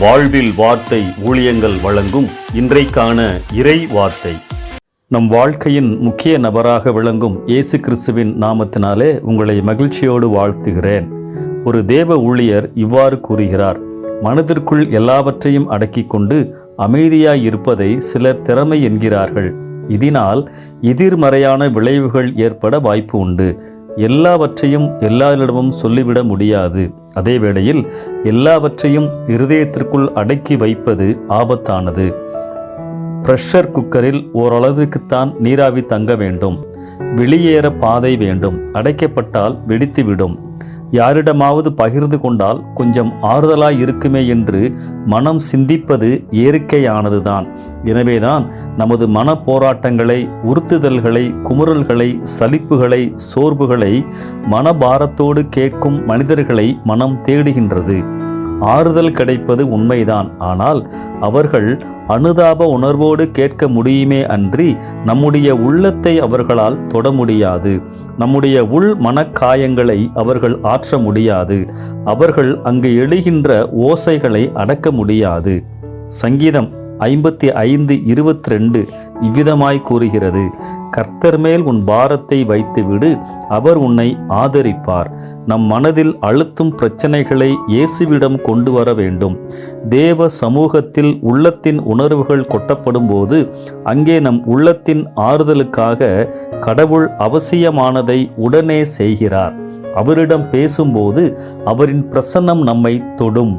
வாழ்வில் வார்த்தை ஊழியங்கள் வழங்கும் இன்றைக்கான இறை வார்த்தை. நம் வாழ்க்கையின் முக்கிய நபராக விளங்கும் இயேசு கிறிஸ்துவின் நாமத்தினாலே உங்களை மகிழ்ச்சியோடு வாழ்த்துகிறேன். ஒரு தேவ ஊழியர் இவ்வாறு கூறுகிறார் மனதிற்குள் எல்லாவற்றையும் அடக்கிக் கொண்டு அமைதியாய் இருப்பதை சிலர் திறமை என்கிறார்கள். இதனால் எதிர்மறையான விளைவுகள் ஏற்பட வாய்ப்பு உண்டு. எல்லாவற்றையும் எல்லாரிடமும் சொல்லிவிட முடியாது. அதே வேளையில் எல்லாவற்றையும் இருதயத்திற்குள் அடக்கி வைப்பது ஆபத்தானது. ப்ரெஷர் குக்கரில் ஓரளவிற்குத்தான் நீராவி தங்க வேண்டும். வெளியேற பாதை வேண்டும். அடைக்கப்பட்டால் வெடித்துவிடும். யாரிடமாவது பகிர்ந்து கொண்டால் கொஞ்சம் ஆறுதலாய் இருக்குமே என்று மனம் சிந்திப்பது இயற்கையானதுதான். எனவேதான் நமது மன போராட்டங்களை உறுத்துதல்களை குமுறல்களை சலிப்புகளை சோர்வுகளை மனபாரத்தோடு கேட்கும் மனிதர்களை மனம் தேடுகின்றது. ஆறுதல் கிடைப்பது உண்மைதான். ஆனால் அவர்கள் அனுதாப உணர்வோடு கேட்க முடியுமே அன்றி நம்முடைய உள்ளத்தை அவர்களால் தொட முடியாது. நம்முடைய உள் மனக்காயங்களை அவர்கள் ஆற்ற முடியாது. அவர்கள் அங்கு எழுகின்ற ஓசைகளை அடக்க முடியாது. சங்கீதம் ஐம்பத்தி ஐந்து இருபத்தி ரெண்டு. இவ்விதமாய் கூறுகிறது கர்த்தர் மேல் உன் பாரத்தை வைத்துவிடு அவர் உன்னை ஆதரிப்பார். நம் மனதில் அழுத்தும் பிரச்சனைகளை இயேசுவிடம் கொண்டு வர வேண்டும். தேவ சமூகத்தில் உள்ளத்தின் உணர்வுகள் கொட்டப்படும் போது அங்கே நம் உள்ளத்தின் ஆறுதலுக்காக கடவுள் அவசியமானதை உடனே செய்கிறார். அவரிடம் பேசும்போது அவரின் பிரசன்னம் நம்மை தொடும்.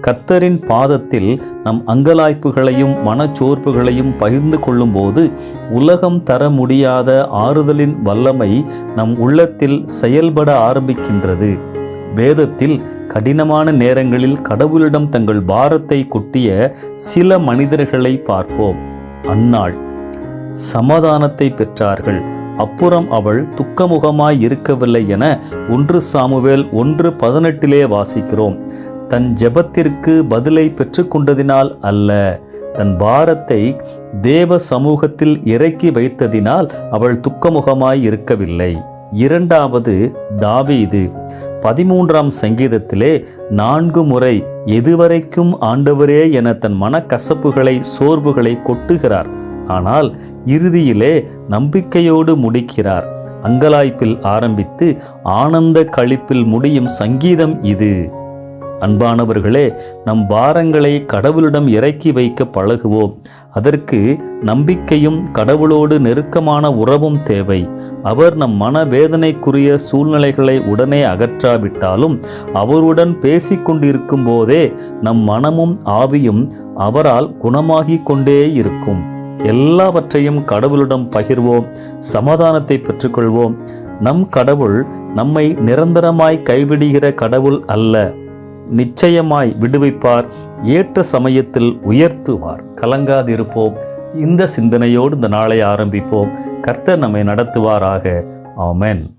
கர்த்தரின் பாதத்தில் நம் அங்கலாய்ப்புகளையும் மனச்சோர்வுகளையும் பகிர்ந்து கொள்ளும்போது உலகம் தர முடியாத ஆறுதலின் வல்லமை நம் உள்ளத்தில் செயல்பட ஆரம்பிக்கின்றது. வேதத்தில் கடினமான நேரங்களில் கடவுளிடம் தங்கள் பாரத்தை கொட்டிய சில மனிதர்களை பார்ப்போம். அன்னாள் சமாதானத்தை பெற்றார்கள். அப்புறம் அவள் துக்கமுகமாய் இருக்கவில்லை என ஒன்று சாமுவேல் ஒன்று பதினெட்டிலே வாசிக்கிறோம். தன் ஜெபத்திற்கு பதிலை பெற்றுக்கொண்டதினால் அல்ல. தன் பாரத்தை தேவ சமூகத்தில் இறக்கி வைத்ததினால் அவள் துக்கமுகமாய் இருக்கவில்லை. இரண்டாவது தாவீது. பதிமூன்றாம் சங்கீதத்திலே நான்கு முறை எதுவரைக்கும் ஆண்டவரே என தன் மனக்கசப்புகளை சோர்வுகளை கொட்டுகிறார். ஆனால் இறுதியிலே நம்பிக்கையோடு முடிக்கிறார். அங்கலாய்ப்பில் ஆரம்பித்து ஆனந்த களிப்பில் முடியும் சங்கீதம் இது. அன்பானவர்களே நம் பாரங்களை கடவுளிடம் இறக்கி வைக்க பழகுவோம். அதற்கு நம்பிக்கையும் கடவுளோடு நெருக்கமான உறவும் தேவை. அவர் நம் மனவேதனைக்குரிய சூழ்நிலைகளை உடனே அகற்றாவிட்டாலும் அவருடன் பேசிக்கொண்டிருக்கும் போதே நம் மனமும் ஆவியும் அவரால் குணமாகிக் கொண்டே இருக்கும். எல்லாவற்றையும் கடவுளிடம் பகிர்வோம் சமாதானத்தை பெற்றுக்கொள்வோம். நம் கடவுள் நம்மை நிரந்தரமாய் கைவிடுகிற கடவுள் அல்ல. நிச்சயமாய் விடுவிப்பார். ஏற்ற சமயத்தில் உயர்த்துவார். கலங்காதிருப்போம். இந்த சிந்தனையோடு இந்த நாளை ஆரம்பிப்போம். கர்த்தர் நம்மை நடத்துவாராக. ஆமென்.